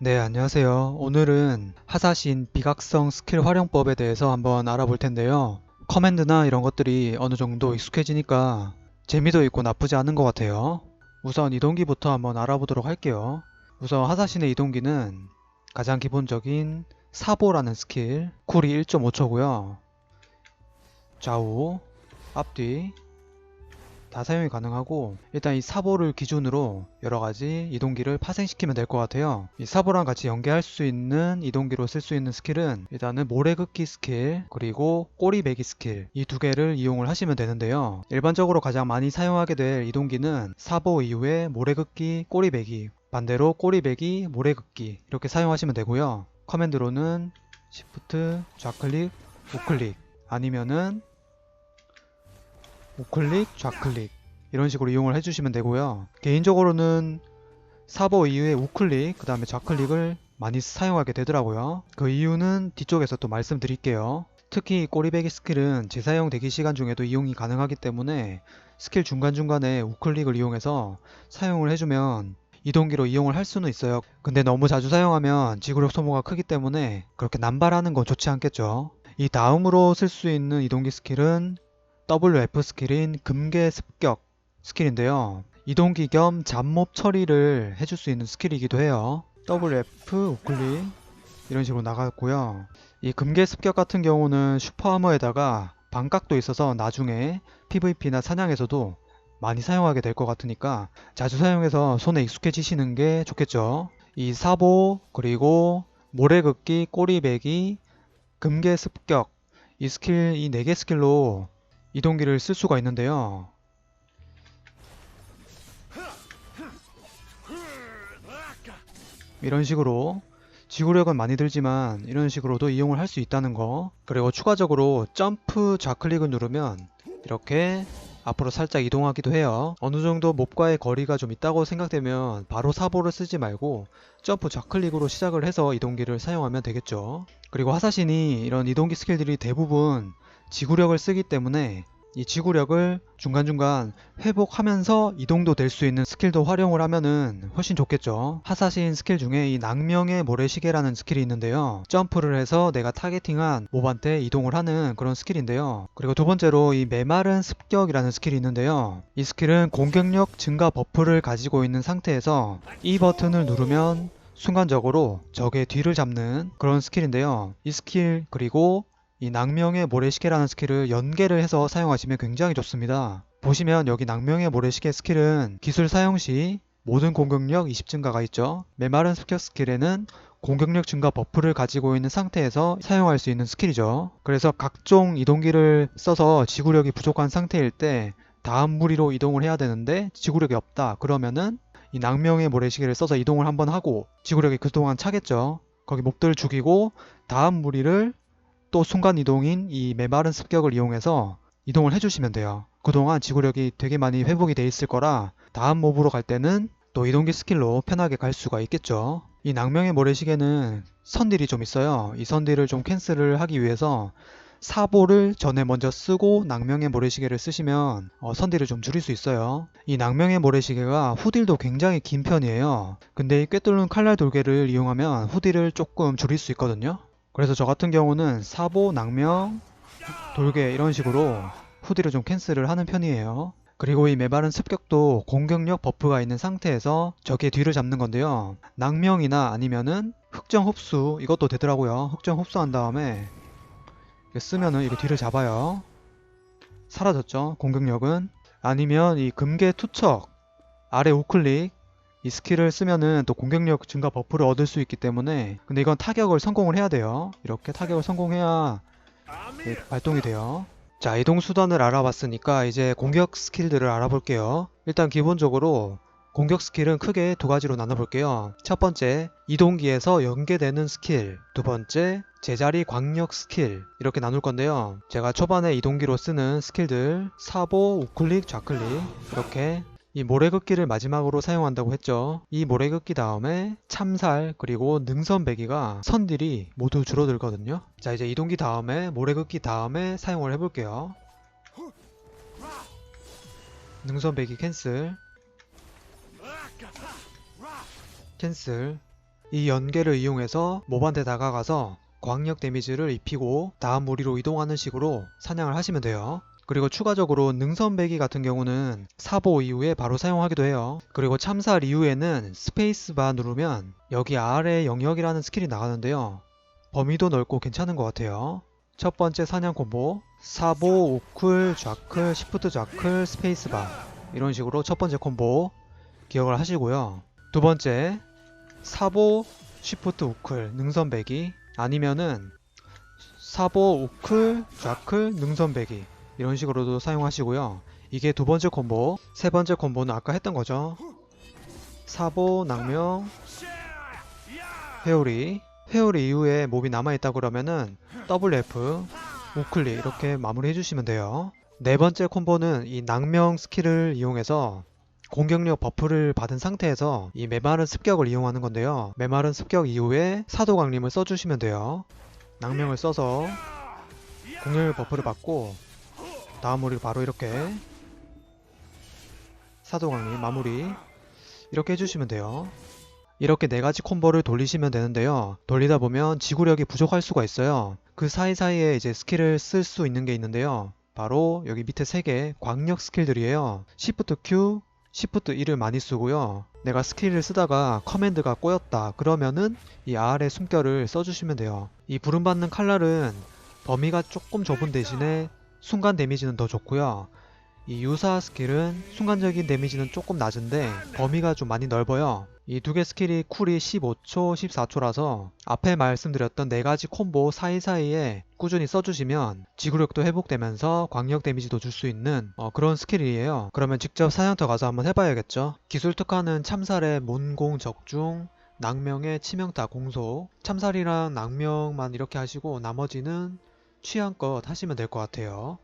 네, 안녕하세요. 오늘은 하사신 비각성 스킬 활용법에 대해서 한번 알아볼 텐데요. 커맨드나 이런 것들이 어느 정도 익숙해지니까 재미도 있고 나쁘지 않은 것 같아요. 우선 이동기부터 한번 알아보도록 할게요. 우선 하사신의 이동기는 가장 기본적인 사보라는 스킬, 쿨이 1.5초고요. 좌우, 앞뒤 다 사용이 가능하고 일단 이 사보를 기준으로 여러 가지 이동기를 파생시키면 될 것 같아요. 이 사보랑 같이 연계할 수 있는 이동기로 쓸 수 있는 스킬은 일단은 모래긋기 스킬 그리고 꼬리배기 스킬 이 두 개를 이용을 하시면 되는데요. 일반적으로 가장 많이 사용하게 될 이동기는 사보 이후에 모래긋기, 꼬리배기 반대로 꼬리배기, 모래긋기 이렇게 사용하시면 되고요. 커맨드로는 Shift, 좌클릭, 우클릭 아니면은 우클릭, 좌클릭 이런 식으로 이용을 해주시면 되고요. 개인적으로는 사보 이후에 우클릭, 그 다음에 좌클릭을 많이 사용하게 되더라고요. 그 이유는 뒤쪽에서 또 말씀드릴게요. 특히 꼬리배기 스킬은 재사용 대기 시간 중에도 이용이 가능하기 때문에 스킬 중간중간에 우클릭을 이용해서 사용을 해주면 이동기로 이용을 할 수는 있어요. 근데 너무 자주 사용하면 지구력 소모가 크기 때문에 그렇게 남발하는 건 좋지 않겠죠. 이 다음으로 쓸 수 있는 이동기 스킬은 WF 스킬인 금계 습격 스킬인데요. 이동기 겸 잡몹 처리를 해줄 수 있는 스킬이기도 해요. WF 우클릭 이런 식으로 나갔고요. 이 금계 습격 같은 경우는 슈퍼하머에다가 반각도 있어서 나중에 PVP나 사냥에서도 많이 사용하게 될 것 같으니까 자주 사용해서 손에 익숙해지시는 게 좋겠죠. 이 사보 그리고 모래긋기 꼬리배기 금계 습격 이 스킬 이 4개 스킬로 이동기를 쓸 수가 있는데요. 이런 식으로 지구력은 많이 들지만 이런 식으로도 이용을 할 수 있다는 거. 그리고 추가적으로 점프 좌클릭을 누르면 이렇게 앞으로 살짝 이동하기도 해요. 어느 정도 몹과의 거리가 좀 있다고 생각되면 바로 사보를 쓰지 말고 점프 좌클릭으로 시작을 해서 이동기를 사용하면 되겠죠. 그리고 하사신이 이런 이동기 스킬들이 대부분 지구력을 쓰기 때문에 이 지구력을 중간중간 회복하면서 이동도 될 수 있는 스킬도 활용을 하면은 훨씬 좋겠죠. 하사신 스킬 중에 이 낭명의 모래시계라는 스킬이 있는데요. 점프를 해서 내가 타겟팅한 몹한테 이동을 하는 그런 스킬인데요. 그리고 두 번째로 이 메마른 습격이라는 스킬이 있는데요. 이 스킬은 공격력 증가 버프를 가지고 있는 상태에서 이 버튼을 누르면 순간적으로 적의 뒤를 잡는 그런 스킬인데요. 이 스킬 그리고 이 낭명의 모래시계라는 스킬을 연계를 해서 사용하시면 굉장히 좋습니다. 보시면 여기 낭명의 모래시계 스킬은 기술 사용 시 모든 공격력 20 증가가 있죠. 메마른 습격 스킬에는 공격력 증가 버프를 가지고 있는 상태에서 사용할 수 있는 스킬이죠. 그래서 각종 이동기를 써서 지구력이 부족한 상태일 때 다음 무리로 이동을 해야 되는데 지구력이 없다. 그러면은 이 낭명의 모래시계를 써서 이동을 한번 하고 지구력이 그동안 차겠죠. 거기 몹들을 죽이고 다음 무리를 또 순간 이동인 이 메마른 습격을 이용해서 이동을 해주시면 돼요. 그동안 지구력이 되게 많이 회복이 돼 있을 거라 다음 몹으로 갈 때는 또 이동기 스킬로 편하게 갈 수가 있겠죠. 이 낭명의 모래시계는 선딜이 좀 있어요. 이 선딜을 좀 캔슬을 하기 위해서 사보를 전에 먼저 쓰고 낭명의 모래시계를 쓰시면 어, 선딜을 좀 줄일 수 있어요. 이 낭명의 모래시계가 후딜도 굉장히 긴 편이에요. 근데 이 꿰뚫는 칼날 돌개를 이용하면 후딜을 조금 줄일 수 있거든요. 그래서 저 같은 경우는 사보, 낭명, 돌개 이런 식으로 후디를 좀 캔슬을 하는 편이에요. 그리고 이 메바른 습격도 공격력 버프가 있는 상태에서 적의 뒤를 잡는 건데요. 낭명이나 아니면은 흑정 흡수 이것도 되더라고요. 흑정 흡수한 다음에 쓰면은 이렇게 뒤를 잡아요. 사라졌죠. 공격력은 아니면 이 금괴 투척 아래 우클릭 이 스킬을 쓰면은 또 공격력 증가 버프를 얻을 수 있기 때문에 근데 이건 타격을 성공을 해야 돼요. 이렇게 타격을 성공해야 네, 발동이 돼요. 자, 이동 수단을 알아봤으니까 이제 공격 스킬들을 알아볼게요. 일단 기본적으로 공격 스킬은 크게 두 가지로 나눠볼게요. 첫 번째, 이동기에서 연계되는 스킬. 두 번째, 제자리 광역 스킬. 이렇게 나눌 건데요. 제가 초반에 이동기로 쓰는 스킬들, 사보, 우클릭, 좌클릭. 이렇게 이 모래긋기를 마지막으로 사용한다고 했죠. 이 모래긋기 다음에 참살 그리고 능선배기가 선딜이 모두 줄어들거든요. 자 이제 이동기 다음에 모래긋기 다음에 사용을 해볼게요. 능선배기 캔슬 캔슬 이 연계를 이용해서 몹한테 다가가서 광역 데미지를 입히고 다음 무리로 이동하는 식으로 사냥을 하시면 돼요. 그리고 추가적으로 능선배기 같은 경우는 사보 이후에 바로 사용하기도 해요. 그리고 참살 이후에는 스페이스바 누르면 여기 아래 영역이라는 스킬이 나가는데요. 범위도 넓고 괜찮은 것 같아요. 첫 번째 사냥 콤보 사보 우클 좌클 시프트 좌클 스페이스바 이런 식으로 첫 번째 콤보 기억을 하시고요. 두 번째 사보 시프트 우클 능선배기 아니면은 사보 우클 좌클 능선배기 이런 식으로도 사용하시고요. 이게 두 번째 콤보. 세 번째 콤보는 아까 했던 거죠. 사보 낭명 회오리 회오리 이후에 몹이 남아있다 그러면은 WF 우클리 이렇게 마무리 해주시면 돼요. 네 번째 콤보는 이 낭명 스킬을 이용해서 공격력 버프를 받은 상태에서 이 메마른 습격을 이용하는 건데요. 메마른 습격 이후에 사도 강림을 써주시면 돼요. 낭명을 써서 공격력 버프를 받고 다음 우리 바로 이렇게 사도 강림 마무리 이렇게 해주시면 돼요. 이렇게 네 가지 콤보를 돌리시면 되는데요. 돌리다 보면 지구력이 부족할 수가 있어요. 그 사이사이에 이제 스킬을 쓸 수 있는 게 있는데요. 바로 여기 밑에 세개 광역 스킬들이에요. Shift Q, Shift E를 많이 쓰고요. 내가 스킬을 쓰다가 커맨드가 꼬였다. 그러면은 이 R의 숨결을 써주시면 돼요. 이 부름받는 칼날은 범위가 조금 좁은 대신에 순간 데미지는 더 좋고요. 이 유사 스킬은 순간적인 데미지는 조금 낮은데 범위가 좀 많이 넓어요. 이 두 개 스킬이 쿨이 15초, 14초라서 앞에 말씀드렸던 네 가지 콤보 사이사이에 꾸준히 써주시면 지구력도 회복되면서 광역 데미지도 줄 수 있는 어, 그런 스킬이에요. 그러면 직접 사냥터 가서 한번 해봐야겠죠. 기술 특화는 참살의 문공 적중, 낭명의 치명타 공소, 참살이랑 낭명만 이렇게 하시고 나머지는 취향껏 하시면 될 것 같아요.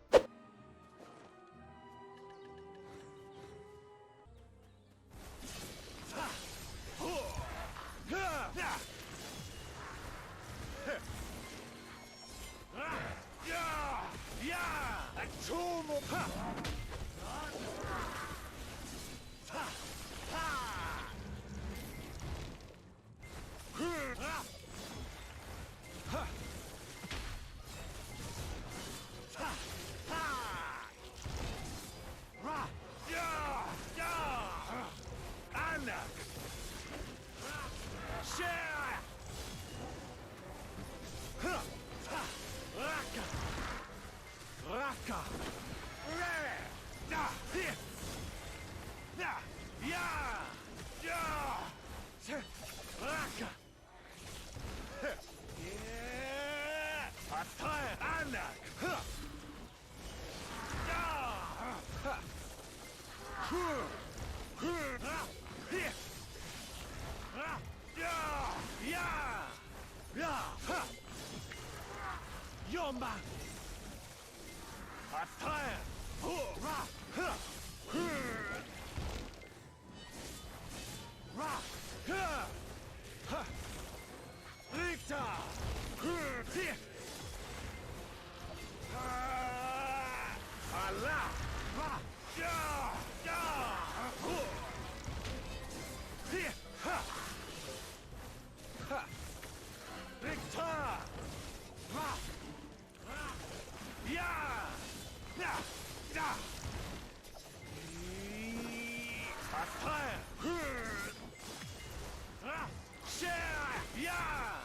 초모파 Yomba! Ha! Yeah!